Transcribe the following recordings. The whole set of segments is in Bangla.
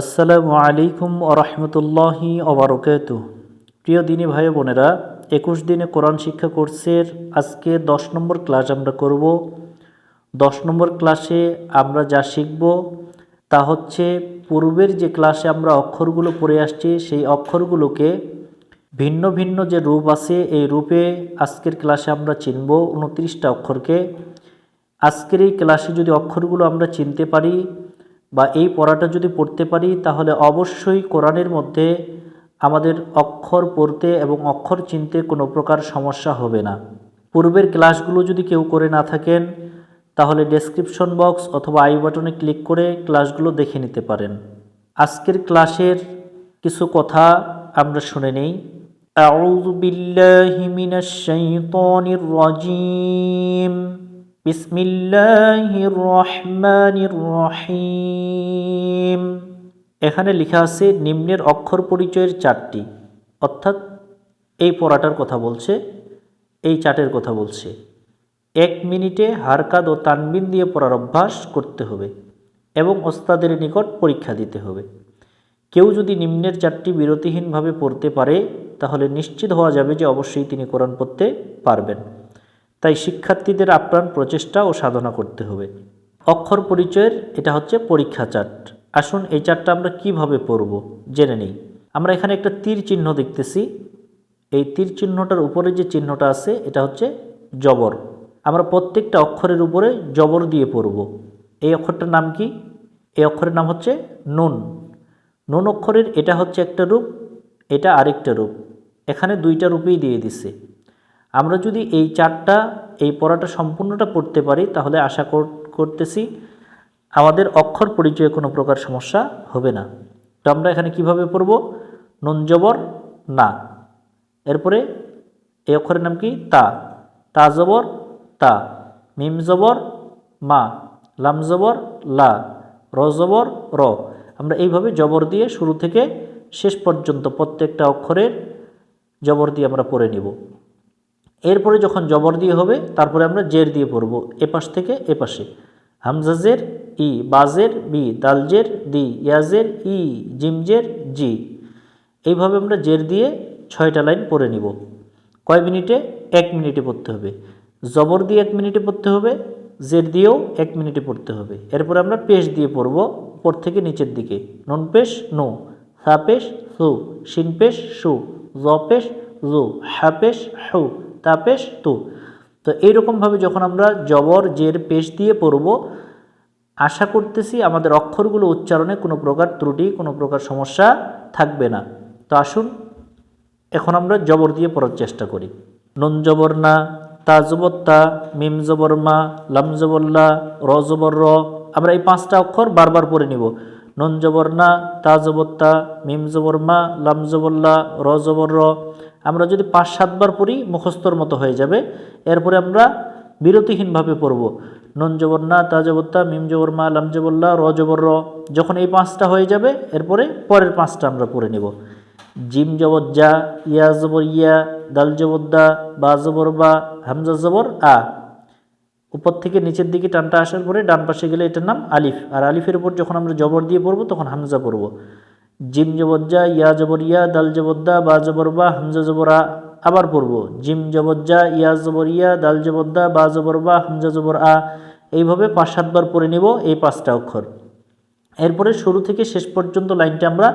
আসসালামু আলাইকুম আরহামতুল্লাহি অবরকাত প্রিয় দিনী ভাই বোনেরা, একুশ দিনে কোরআন শিক্ষা কোর্সের আজকে দশ নম্বর ক্লাস আমরা করব। দশ নম্বর ক্লাসে আমরা যা শিখব তা হচ্ছে পূর্বের যে ক্লাসে আমরা অক্ষরগুলো পড়ে আসছি, সেই অক্ষরগুলোকে ভিন্ন ভিন্ন যে রূপ আছে, এই রূপে আজকের ক্লাসে আমরা চিনব উনত্রিশটা অক্ষরকে। আজকের এই ক্লাসে যদি অক্ষরগুলো আমরা চিনতে পারি বা এই পড়াটা যদি পড়তে পারি তাহলে অবশ্যই কোরআনের মধ্যে আমাদের অক্ষর পড়তে এবং অক্ষর চিনতে কোনো প্রকার সমস্যা হবে না পূর্বের ক্লাসগুলো যদি কেউ করে না থাকেন তাহলে ডেসক্রিপশন বক্স অথবা আই বাটনে ক্লিক করে ক্লাসগুলো দেখে নিতে পারেন আজকের ক্লাসের কিছু কথা আমরা শুনে নেই أعوذ بالله من الشيطان الرجيم بسم الله الرحمن الرحيم এখানে লেখা আছে নিম্নের অক্ষর পরিচয়ের চারটি অর্থাৎ এই পড়াটার কথা বলছে এই চার্টের কথা বলছে এক মিনিটে হারকাদ ও তানবিন দিয়ে পড়ার অভ্যাস করতে হবে এবং ওস্তাদের নিকট পরীক্ষা দিতে হবে কেউ যদি নিম্নের চারটি বিরতিহীনভাবে পড়তে পারে তাহলে নিশ্চিত হওয়া যাবে যে অবশ্যই তিনি কোরআন পড়তে পারবেন তাই শিক্ষার্থীদের আপ্রাণ প্রচেষ্টা ও সাধনা করতে হবে। অক্ষর পরিচয়ের এটা হচ্ছে পরীক্ষা চার্ট। আসুন এই চার্টটা আমরা কীভাবে পড়ব, জেনে নেই। আমরা এখানে একটা তীর চিহ্ন দেখতেছি। এই তীর চিহ্নটার উপরে যে চিহ্নটা আছে, এটা হচ্ছে জবর। আমরা প্রত্যেকটা অক্ষরের উপরে জবর দিয়ে পড়ব। এই অক্ষরটার নাম কি? এই অক্ষরের নাম হচ্ছে নুন। নুন অক্ষরের এটা হচ্ছে একটা রূপ, এটা আরেকটা রূপ। এখানে দুইটা রূপেই দিয়ে দিছে। আমরা যদি এই চারটা, এই পড়াটা সম্পূর্ণটা পড়তে পারি, তাহলে আশা কর- করতেছি আমাদের অক্ষর পরিচয়ে কোনো প্রকার সমস্যা হবে না। তো আমরা এখানে কীভাবে পড়ব? নুন জবর না। এরপরে এই অক্ষরের নাম কি? তা। তা জবর তা। মিম জবর মা। লাম জবর লা। র জবর র। আমরা এইভাবে জবর দিয়ে শুরু থেকে শেষ পর্যন্ত প্রত্যেকটা অক্ষরের জবর দিয়ে আমরা পড়ে নিব। এরপরে যখন জবর দিয়ে হবে, তারপরে আমরা জের দিয়ে পড়ব, এপাশ থেকে এপাশে। হামজাজের ই বাজের বি দালজের দি ইয়াজের ই জিমজের জি। এইভাবে আমরা জের দিয়ে ছয়টা লাইন পড়ে নিব। কয় মিনিটে? এক মিনিটে পড়তে হবে। জবর দিয়ে এক মিনিটে পড়তে হবে, জের দিয়েও এক মিনিটে পড়তে হবে। এরপরে আমরা পেশ দিয়ে পড়ব উপর থেকে নিচের দিকে। নন পেশ, নো। সা পেশ, সু। শিন সু। জ পেশ, জু। হা হু। তা পেশ তু। তো এইরকমভাবে যখন আমরা জবর, জের, পেশ দিয়ে পড়ব, আশা করতেছি আমাদের অক্ষরগুলো উচ্চারণে কোনো প্রকার ত্রুটি, কোনো প্রকার সমস্যা থাকবে না। তো আসুন, এখন আমরা জবর দিয়ে পড়ার চেষ্টা করি। নুন জবর না, তা মিম জবর মা, লাম জবর লা, র জবর র, আমরা এই পাঁচটা অক্ষর বারবার পড়ে নিব। নুন জবর না তা, মিম জবর মা, লাম জবর লা, র জবর র আমরা যদি পাঁচ, সাতবার পড়ি, মুখস্থর মতো হয়ে যাবে। এরপরে আমরা বিরতিহীনভাবে পড়ব। নুন জবর না, তা জবর তা, মিম জবর মা, লাম জবর র জবর র। যখন এই পাঁচটা হয়ে যাবে, এরপরে পরের পাঁচটা আমরা পড়ে নেব। জিম জবর যা, ইয়া জবর ইয়া, দাল জবর দা, বা জবর বা, হামজা জবর আ। উপর থেকে নিচের দিকে টানটা আসার পরে ডান পাশে গেলে এটার নাম আলিফ। আর আলিফের উপর যখন আমরা জবর দিয়ে পড়ব, তখন হামজা পড়ব। জিম জবজ্জা, ইয়া জবর ইয়া দাল জবর দা বা জবর বা হামজা জবর, আবার পড়ব। জিম জবজ্জা, ইয়া জবর ইয়া দাল জবর দা বা জবর বা হামজা জবর আ এইভাবে পাঁচ সাতবার পড়ে নেব এই পাঁচটা অক্ষর। এরপরে শুরু থেকে শেষ পর্যন্ত লাইনটা আমরা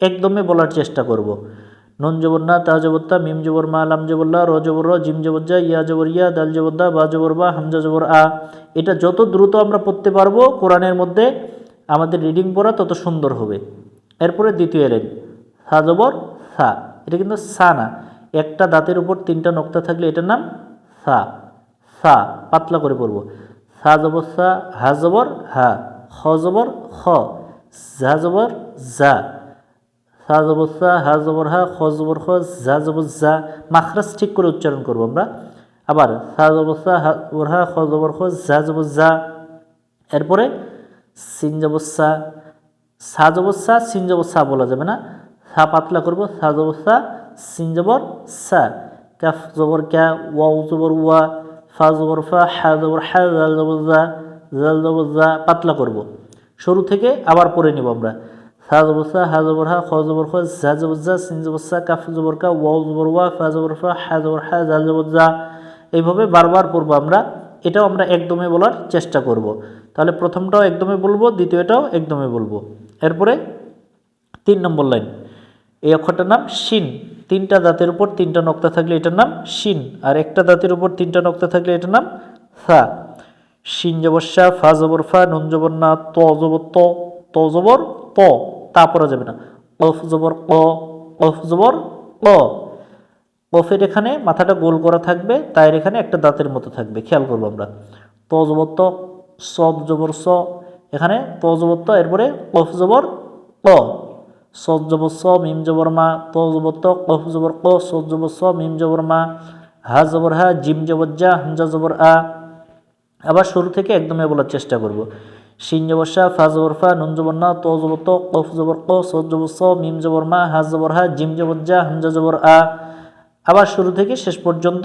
একদমে বলার চেষ্টা করব। নন জবর না তা জবর তা মিম জবর মা লাম জবল্লা র জবর র জিম জবজ্জা, ইয়া জবর ইয়া দাল জবর দা বা জবর বা হামজা জবর। আ এটা যত দ্রুত আমরা পড়তে পারব কোরআনের মধ্যে আমাদের রিডিং পড়া তত সুন্দর হবে। এরপরে দ্বিতীয় লাইন সা জবর, সা। এটা কিন্তু সা না। একটা দাঁতের উপর তিনটা নক্তা থাকলে এটার নাম সা। সা, পাতলা করে পড়ব সা জবর, সা। হা জবর, হা। খ জবর, খ। যা জবর, যা। সা জবর, সা। হা জবর, হা। খ জবর, খ। যা জবর, যা। মাখরাজ ঠিক করে উচ্চারণ করব আমরা। আবার সা জবর, সা। হা জবর, হা। খ জবর, খ। যা জবর, যা। এরপরে সিন জবর, সা। সা জবর সা সিন জবর সা বলা যাবে না। সা পাতলা করব সা জবর সা। সিন জবর সা কাফ জবর ক্যা ওয়াও জবর ওয়া, ফা জবর ফা, হা জবর হা, জাল জবর জা, জাল জবর জা, পাতলা করব। শুরু থেকে আবার পড়ে নিব আমরা। সা জবর সা, হা জবর হা, খ জবর খ, জা জবর জা, সিন জবর সা, কাফ জবর কা ওয়াও জবর ওয়া, ফা জবর ফা, হা জবর হা, জাল জবর জা। এইভাবে বারবার পড়ব আমরা। এটাও আমরা একদমে বলার চেষ্টা করব। তাহলে প্রথমটাও একদমে বলব, দ্বিতীয়টাও একদমে বলব। এরপরে তিন নম্বর লাইন। এই অক্ষরটার নাম শিন। তিনটা দাঁতের উপর তিনটা নক্তা থাকলে এটার নাম শিন। আর একটা দাঁতের উপর তিনটা নক্তা থাকলে এটার নাম সা। শিন জবর ফা জবর ফা, নুন জবর না, ত জবর ত ত জবর ত। তা পরা যাবে না। কফ জবর ক কফ জবর ক কফের এখানে মাথাটা গোল করা থাকবে তাইর এখানে একটা দাঁতের মতো থাকবে। খেয়াল করব আমরা। ত জবর ত সব জবর স এখানে ত জবর ত, এরপরে কফ জবর ক। সদ জবর স, মিম জবর মা, ত জবর ত, কফ জবর ক সদ জবর স, মিম জবর মা, হা জবর হা, জিম জবর যা হামজা জবর আ। আবার শুরু থেকে একদমই বলার চেষ্টা করব। শিন জবর ফা জবর ফা, নুন জবর না, ত জবর ত, কফ জবর ক সদ জবর স, মিম জবর মা, হা জবর হা, জিম জবর যা হামজা জবর আ। আবার শুরু থেকে শেষ পর্যন্ত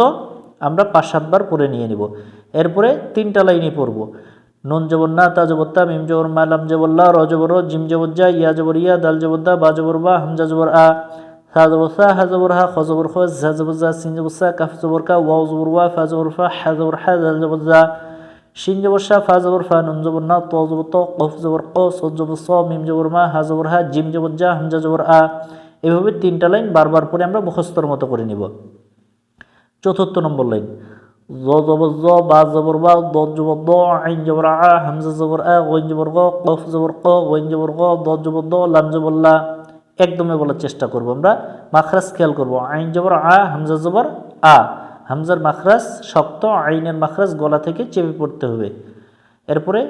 আমরা পাঁচ সাতবার পড়ে নিয়ে নিব। এরপরে তিনটা লাইনে পড়ব। নুন জবর না, তা জবর তা, মিম জবর মা, লাম জবর লা, র জবর জিম জবর যা, ইয়া জবর ইয়া, দাল জবর দা, বা জবর বা হামজা জবর আ, সা জবর সা, হা জবর হা, খ জবর খ জা জবর জা সিন জবর সা, কাফ জবর কা, ওয়াও জবর ওয়া, ফা জবর ফা, হা জবর হা, দাল জবর জা শিন জবর শাহ ফা জবর ফা, নুন জবর না, ত জবর ত, কফ জবর ক, সদ জবর স, মিম জবর মা, হা জবর হা, জিম জবর যা হামজা জবর আ, এভাবে তিনটা লাইন বারবার পরে আমরা মুখস্থর মতো করে নিব। চতুর্থ নম্বর লাইন। জ জবর জ বা জবর বা দ জবর দ আইন জবর আ হামজা জবর আ গইন জবর গ কফ জবর ক গইন জবর গ দ জবর দ লাম জবর লা একদমই বলার চেষ্টা করব আমরা। মাখরাজ খেয়াল করব আইন জবর আ হামজা জবর আ। হামজার মাখরাজ শক্ত, আইনের মাখরাজ গলা থেকে চেপে পড়তে হবে। এরপরে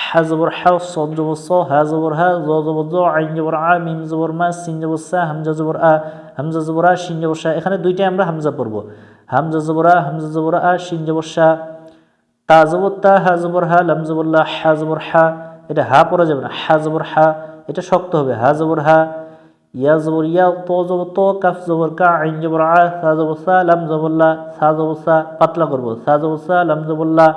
হা জবর হা সদ জবর স হা জবর হা জ জবর জ আইন জবর আ মিম জবর মা সিন জবর সা হামজা জবর আ। হামজা জবর আ শিন জবর সা, এখানে দুইটাই আমরা হামজা পড়ব। হামজা জবর হামজা জবর আ শিন জবর সা তা জবর তা, হা জবর হা, লাম জবর লা, হা জবর হা, এটা হা পড়া যাবে না, হা জবর হা, এটা শক্ত হবে, হা জবর হা, ইয়া জবর ইয়া, ত জবর ত, কাফ জবর কা, আইন জবর আ, সা জবর লাম জবর লা, সা জবর সা, পাতলা করব, সা জবর লাম জবর লা।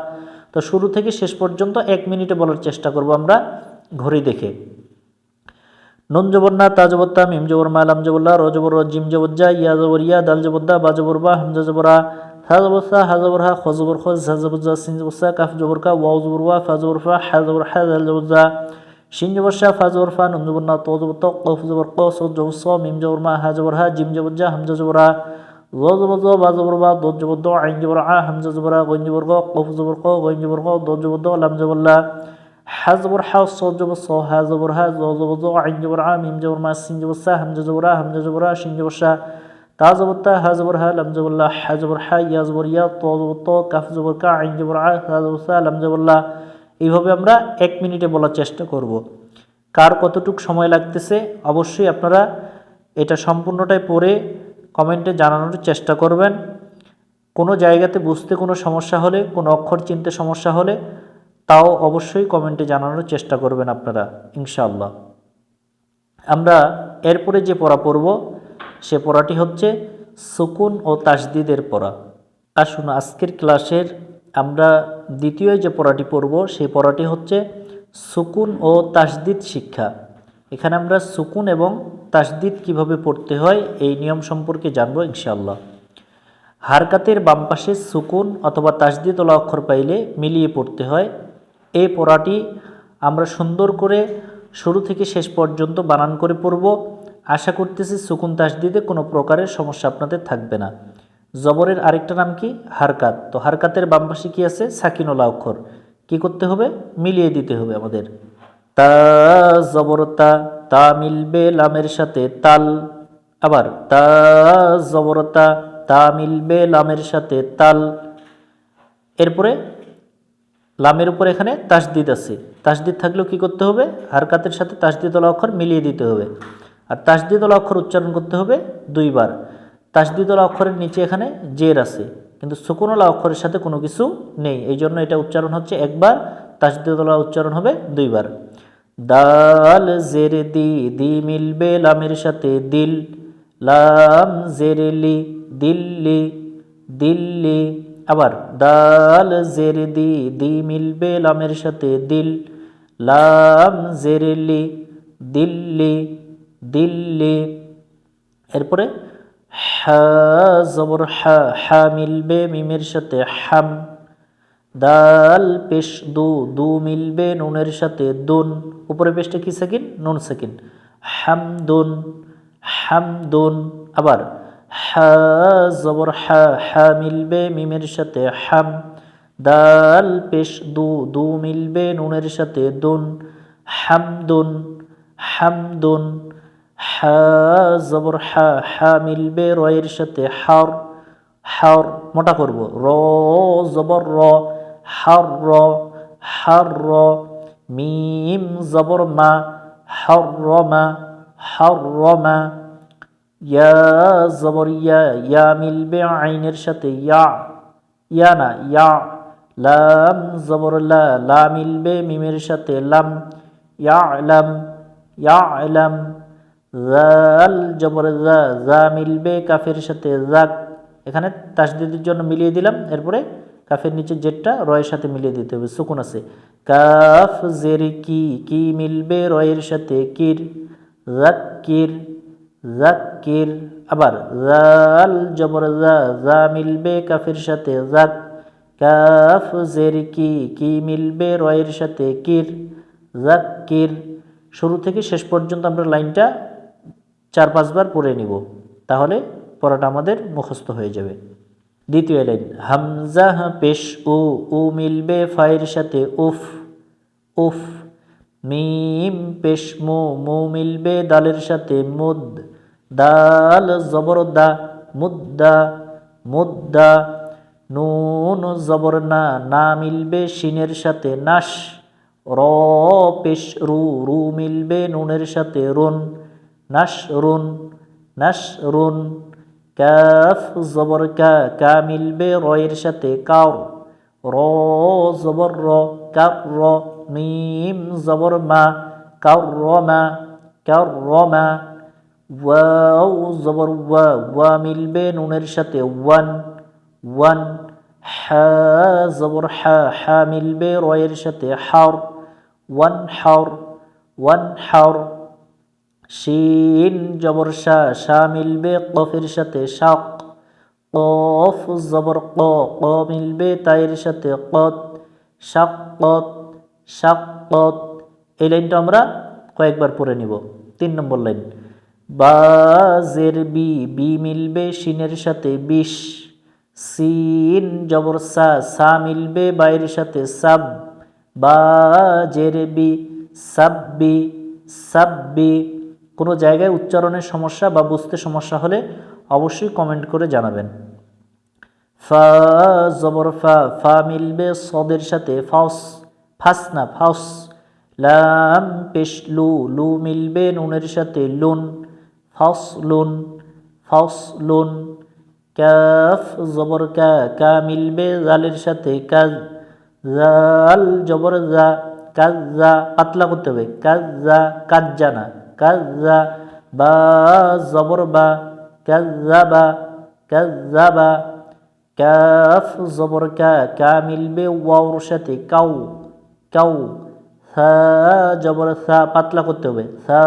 তো শুরু থেকে শেষ পর্যন্ত এক মিনিটে বলার চেষ্টা করব আমরা ঘড়ি দেখে। নুন জবর না তা জবর তা মিম জবর মা লাম জবর লা র জবর র জিম জবর যা ইয়া জবর ইয়া দাল জবর দা বা জবর বা হামজা জবর আ সা জবর সা হা জবর হা খ জবর খ ঝা জবর জা সিন জবর সা কাফ জবর কা ওয়াও জবর ওয়া ফা জবর ফা হা জবর হা দাল জবর যা শিন জবর শাহ ফা জবর ফা নুন জবর না ত জবর ত কফ জবর ক স জবর স মিম জবর মা হা জবর হা জিম জবর যা হামজা জবর আ জ জবর জ বা জবর বা দ জবর দ আইন জবর আ হামজা জবর আ গইন জবর গ কফ জবর ক গইন জবর গ দ জবর দ লাম জবর লা হা জবর হা স জবর স হা জ জবর জ আইন জবর আ মিম জবর মা সিন জবর সা হামজা জবর আ হামজা জবর আ শিন জবর শাহ তা জবর তা হা জবর হা লাম জবর লা হা জবর ইয়া জবর ইয়া ত কাফ জবর কা আইন জবর আ হা জবর সা লাম জবর এইভাবে আমরা এক মিনিটে বলার চেষ্টা করব। কার কতটুক সময় লাগতেছে, অবশ্যই আপনারা এটা সম্পূর্ণটাই পড়ে কমেন্টে জানানোর চেষ্টা করবেন। কোনো জায়গাতে বুঝতে কোনো সমস্যা হলে, কোনো অক্ষর চিনতে সমস্যা হলে তাও অবশ্যই কমেন্টে জানানোর চেষ্টা করবেন আপনারা, ইনশাআল্লাহ। আমরা এরপরে যে পড়া পড়ব, সে পড়াটি হচ্ছে সুকুন ও তাসদিদের পড়া। আসুন, আজকের ক্লাসের আমরা দ্বিতীয় যে পড়াটি পড়ব, সেই পড়াটি হচ্ছে সুকুন ও তাসদিদ শিক্ষা। এখানে আমরা সুকুন এবং তাসদিদ কীভাবে পড়তে হয়, এই নিয়ম সম্পর্কে জানব, ইনশাআল্লাহ। হারকাতের বাম পাশে সুকুন অথবা তাসদিদ ওলা অক্ষর পাইলে মিলিয়ে পড়তে হয়। এই পড়াটি আমরা সুন্দর করে শুরু থেকে শেষ পর্যন্ত বানান করে পড়ব। আশা করতেছি সুকুন তাসদিদে কোনো প্রকারের সমস্যা আপনাদের থাকবে না। জবরের আরেকটা নাম কি? হারকাত। তো হারকাতের বাম পাশে কি আছে? সাকিনোলা অক্ষর কি করতে হবে? মিলিয়ে দিতে হবে আমাদের। তা জবরতা তা মিলবে লামের সাথে তাল। আবার, তা জবরতা তা মিলবে লামের সাথে তাল। এরপরে লামের উপর এখানে তাসদিদ আছে। তাসদিদ থাকলেও কি করতে হবে? হারকাতের সাথে তাসদিদলা অক্ষর মিলিয়ে দিতে হবে। আর তাসদিদলা অক্ষর উচ্চারণ করতে হবে দুইবার। তাসদিদলা অক্ষরের নিচে এখানে জের আছে, কিন্তু সুকুনলা অক্ষরের সাথে কোনো কিছু নেই। এই জন্য এটা উচ্চারণ হচ্ছে একবার, তাসদিদলা উচ্চারণ হবে দুইবার। দাল জের দি দি মিলবে লামের সাথে দিল। লাম জেরেলি দিল্লি দিল্লি আবার, দাল জের দি দি মিলবে লামের সাথে দিল। লাম জেরেলি দিল্লি দিল্লি। এরপরে, হা, জবর হা হা মিলবে মিমের সাথে হাম। দাল, পেশ, দু দু মিলবে নুনের সাথে দুন। উপরে পেশটা কি সেকেন্ড নুন সেকেন্ড হামদুন হামদুন। আবার হা জবর হা হা মিলবে মিমের সাথে হাম। দাল, পেশ, দু দু মিলবে নুনের সাথে দুন। হামদুন হামদুন হা জবর হা হা মিলবে রয়ের সাথে হার। হার, মোটা করব। র, জবর র, হার র হার র। মিম, জবর মা, হার মা হার মা। ইয়া জবর ইয়া মিলবে আইনের সাথে, ইয়া ইয়া না, ইয়া, লাম জবর লা মিলবে মিমের সাথে, লাম, ইয়া লাম ইয়া লাম জাল জবর জা জা মিলবে কাফের সাথে জাক এখানে তাসদিদের জন্য মিলিয়ে দিলাম, এরপরে কাফের নিচে জেটটা রয়ের সাথে মিলিয়ে দিতে হবে, সুকুন আছে। কাফ জের কি কি মিলবে রয়ের সাথে, কির জাক্কির জাক্কির আবার জাল জবর জা মিলবে কাফের সাথে জাক কাফ জের কি কি মিলবে রয়ের সাথে, কির। জাক্কির শুরু থেকে শেষ পর্যন্ত আমরা লাইনটা চার, পাঁচবার পড়ে নিব। তাহলে পড়াটা আমাদের মুখস্থ হয়ে যাবে। দ্বিতীয় লাইন হামজা পেশ উ উ মিলবে ফায়ের সাথে, উফ। উফ। মিম পেশ মু মু মিলবে দালের সাথে, মুদ। দাল, জবর দা, মুদ্দা মুদ্দা, নুন, জবর না না মিলবে শিনের সাথে নাশ, র, পেশ, রু রু মিলবে নুনের সাথে রুন, নাশ রুন নাশ, রুন, কাফ, জবর, কা কা মিলবে রয়ের সাথে কাউ র, জবর, র কাপ র, মিম, জবর, মা কাউ র, মা কাউ র, মা ওয়াও, জবর ওয়া ওয়া মিলবে নুনের সাথে, ওয়ান ওয়ান, হা, জবর হা হা মিলবে রয়ের সাথে, হাওর, ওয়ান হাওর ওয়ান, হাওর, শিন, জবর শা শা মিলবে কফের সাথে, শাক, কফ, জবর ক ক মিলবে তাইয়ের সাথে, কত, শাক কত শাক, কত। এই লাইনটা আমরা কয়েকবার পড়ে নিব। তিন নম্বর লাইন। বাজের বি বি মিলবে শিনের সাথে বিষ, সিন জবর সা সা মিলবে বাইরের সাথে সাব, বাজের বি সাব্বি সাব্বি কোনো জায়গায় উচ্চারণের সমস্যা বা বুঝতে সমস্যা হলে অবশ্যই কমেন্ট করে জানাবেন। ফা জবর ফা ফা মিলবে সদের সাথে ফাউস ফাস না ফাউস লাম পেশ লু লু মিলবে নুনের সাথে লুন। ফাউস লুন ফাউস লুন কাফ, জবর কা কা মিলবে জালের সাথে কাজ, জাল, জবর জা, কাজ জা, পাতলা করতে হবে। কাজ জা, কাজ জানা কাজা বা, জবর বা কাজাবা বা কাফ, জবর কা কা মিলবে ওয়াওর সাথে কাউ কাউ, সা, জবর সা, পাতলা করতে হবে। সা,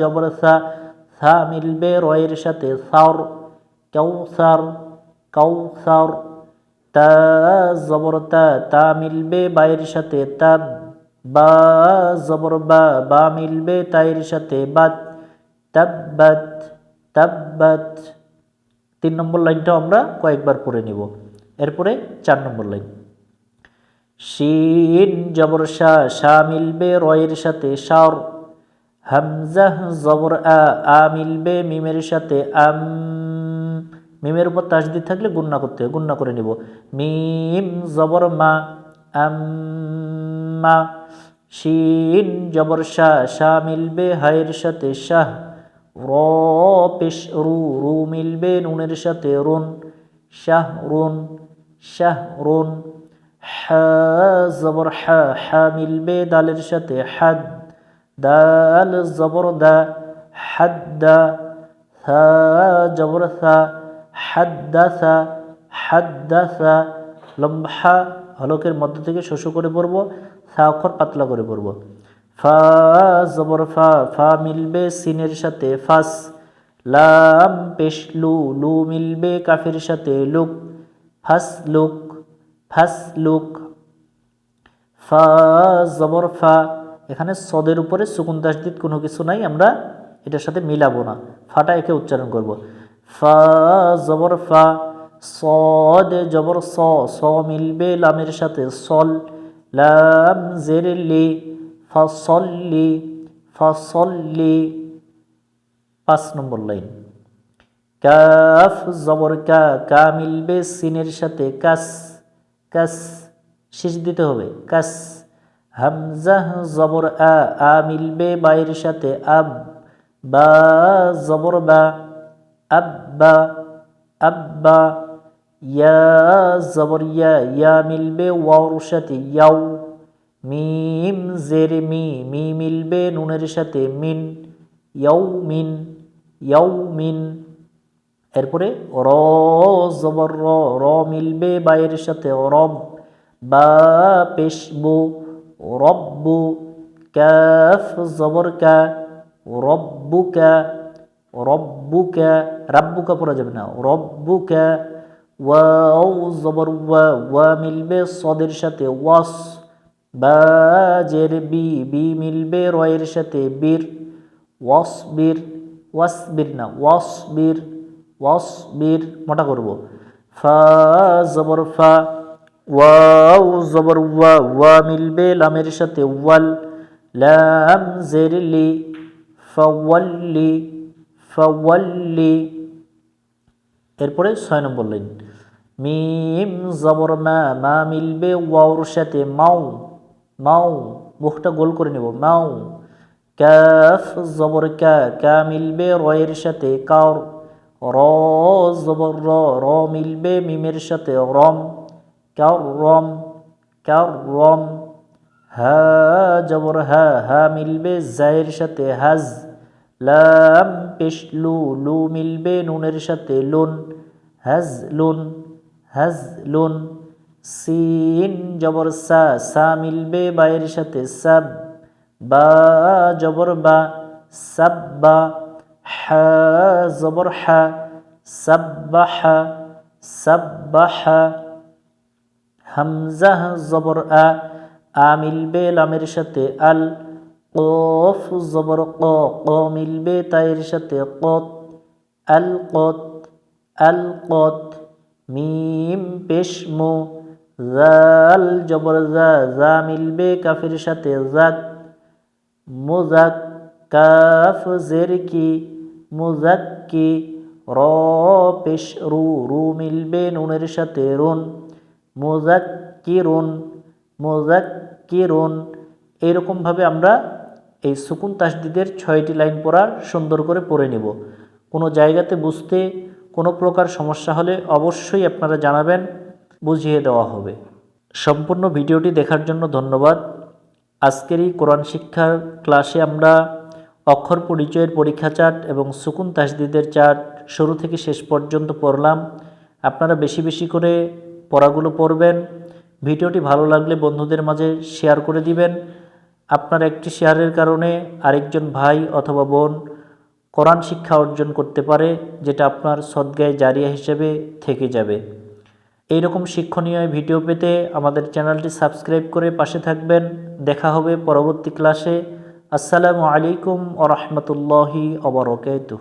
জবর সা সা মিলবে রয়ের সাথে। সার কাউসার কাউসার, তা জবর তা তা মিলবে বাইয়ের সাথে। তাব বা জবর বা বা মিলবে তাইয়ের সাথে। বাত তাব্বাত তাব্বাত তিন নম্বর লাইনটাও আমরা কয়েকবার পড়ে নিব। এরপরে চার নম্বর লাইন। শিন জবর শাহ শাহ মিলবে রয়ের সাথে। শার হামজাহ জবর আ আ মিলবে মিমের সাথে, আম, মিমের উপর তাস তাসদিদ থাকলে গুন্না করতে হবে গুন্না করে নিব। মিম জবর মা আম্মা শিন জবর শাহ শাহ মিলবে হায়ের সাথে শাহ, র পেশ রু রু মিলবে নুনের সাথে রুন, শাহ রুন শাহ রুন, হা জবর হা হা মিলবে দালের সাথে হাদ। দাল জবর দা হাদ্দা থা জবর থা হাদ্দাসা হাদ্দাসা লম্বা হলকের মধ্য থেকে শোষ করে পড়ব, সা অক্ষর পাতলা করে পড়ব। ফা জবর ফা ফা মিলবে সিনের সাথে ফাস, লাম পেশ লু লু মিলবে কাফের সাথে লুক, ফাস লুক ফাস লুক। ফা জবর ফা এখানে সদের উপরে সুকুন তাসদিদ কোনো কিছু নাই, আমরা এটার সাথে মিলাবো না। ফাটা একে উচ্চারণ করব। ফা, জবর, ফা, সদ জবর, স স মিলবে লামের সাথে, সল, লাম, জের, লি ফসল্লি ফসল্লি পাঁচ নম্বর লাইন। কাফ, জবর, কা কা মিলবে সিনের সাথে, কাস কাস, শেষ দিতে হবে, কাস। হামজা জবর আ আ মিলবে বাইয়ের সাথে, আব বা জবর বা আব্বা আব্বা ইয়া জবর ইয়া ইয়া মিলবে ওয়াওর সাথে, ইয়াও, মিম জের মি মি মিলবে নুনের সাথে, মিন, ইয়াও মিন ইয়াও, মিন। এরপরে র জবর র র মিলবে বায়ের সাথে রব বা পেশবু রব্বু কাফ জবর কা রব্বুকা রব্বুকা, রাব্বুকা পড়া যাবে না, রব্বুকা, ওয়াও জবর ওয়া ওয়া মিলবে সদের সাথে, ওয়াস বা জের বি বি মিলবে রয়ের সাথে, বীর ওয়াসবির ওয়াসবির না ওয়াসবির ওয়াসবির মোটা করব, ফা জবর, ফা ওয়াও, জবর ওয়া ওয়া মিলবে লামের সাথে, ওয়াল লাম জের লি ফাওয়াল্লি ফাওয়াল্লি। এরপরে ছয় নম্বর লাইন, মিম জবর মা মা মিলবে ওয়াওর সাথে, মাও মাও, মুখটা গোল করে নেব, মাও। কাফ জবর কা কা মিলবে রয়ের সাথে কার র জবর র র মিলবে মিমের সাথে, রম। কার রম কার রম হা জবর হা হা মিলবে জায়ের সাথে হাজ লাম পেশ লু লু মিলবে নুনের সাথে লুন হাজ লুন হাজ লুন সিন জবর সা সা মিলবে বায়ের সাথে সাব বা জবর বা সাব্বা হা জবর হা সাব্বাহা সাব্বাহা হামজা জবর আ আ মিলবে লামের সাথে, আল কফ জবর ক ক মিলবে তায়ের সাথে, কত, আল কত আল কত, মিম পেশমো জাল জবর জা জা মিলবে কাফের সাথে জাক মুজাক কাফ জের কি, মুজাক্কি, র পেশ রু রু মিলবে নুনের সাথে, রুন মুজাক্কিরুন মুজাক্কিরুন এইরকমভাবে আমরা এই সুকুন তাসদিদের ছয়টি লাইন পড়ার সুন্দর করে পড়ে নেব। কোনো জায়গাতে বুঝতে কোনো প্রকার সমস্যা হলে অবশ্যই আপনারা জানাবেন, বুঝিয়ে দেওয়া হবে। সম্পূর্ণ ভিডিওটি দেখার জন্য ধন্যবাদ। আজকের এই কোরআন শিক্ষার ক্লাসে আমরা অক্ষর পরিচয়ের পরীক্ষা চার্ট এবং সুকুন তাসদিদের চার্ট শুরু থেকে শেষ পর্যন্ত পড়লাম। আপনারা বেশি বেশি করে পড়াগুলো পড়বেন, ভিডিওটি ভালো লাগলে বন্ধুদের মাঝে শেয়ার করে দিবেন। আপনার একটি শেয়ারের কারণে আরেকজন ভাই অথবা বোন কোরআন শিক্ষা অর্জন করতে পারে, যেটা আপনার সদ্গায় জারিয়া হিসেবে থেকে যাবে। এই রকম শিক্ষণীয় ভিডিও পেতে আমাদের চ্যানেলটি সাবস্ক্রাইব করে পাশে থাকবেন। দেখা হবে পরবর্তী ক্লাসে। আসসালামু আলাইকুম ও রহমতুল্লাহি অবরকাতুহ